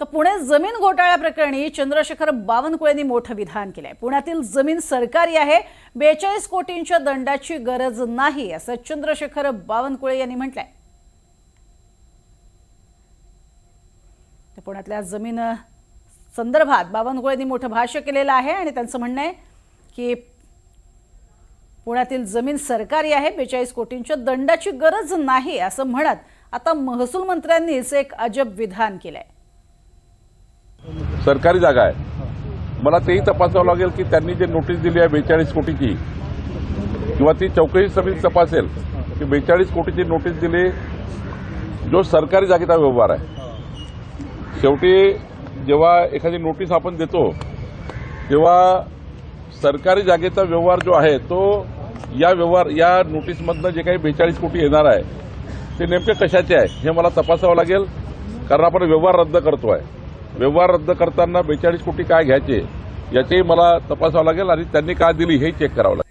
तर पुणे जमीन घोटाळ्या प्रकरणी चंद्रशेखर बावनकुळेंनी मोठं विधान केलंय. पुण्यातील जमीन सरकारी आहे बेचाळीस कोटींच्या दंडाची गरज नाही असं चंद्रशेखर बावनकुळे यांनी म्हटलंय. तर पुण्यातल्या जमीन संदर्भात बावनकुळेंनी मोठं भाष्य केलेलं आहे आणि त्यांचं म्हणणं आहे की पुण्यातील जमीन सरकारी आहे बेचाळीस कोटींच्या दंडाची गरज नाही असं म्हणत आता महसूल मंत्र्यांनीच एक अजब विधान केलंय. सरकारी जागा आहे. मला तेही तपासावं लागेल की त्यांनी जे नोटीस दिली आहे बेचाळीस कोटीची किंवा ती चौकशी समिती तपासेल की बेचाळीस कोटीची नोटीस दिली जो सरकारी जागेचा व्यवहार आहे. शेवटी जेव्हा एखादी नोटीस आपण देतो तेव्हा सरकारी जागेचा व्यवहार जो आहे तो या व्यवहार या नोटीसमधनं जे काही बेचाळीस कोटी येणार आहे ते नेमके कशाचे आहे हे मला तपासावं लागेल कारण आपण व्यवहार रद्द करतो आहे व्यवहार रद्द करताना बेचाळीस कोटी काय घ्यायचे याचेही मला तपासावं लागेल आणि त्यांनी काय दिली हे चेक करावं लागेल.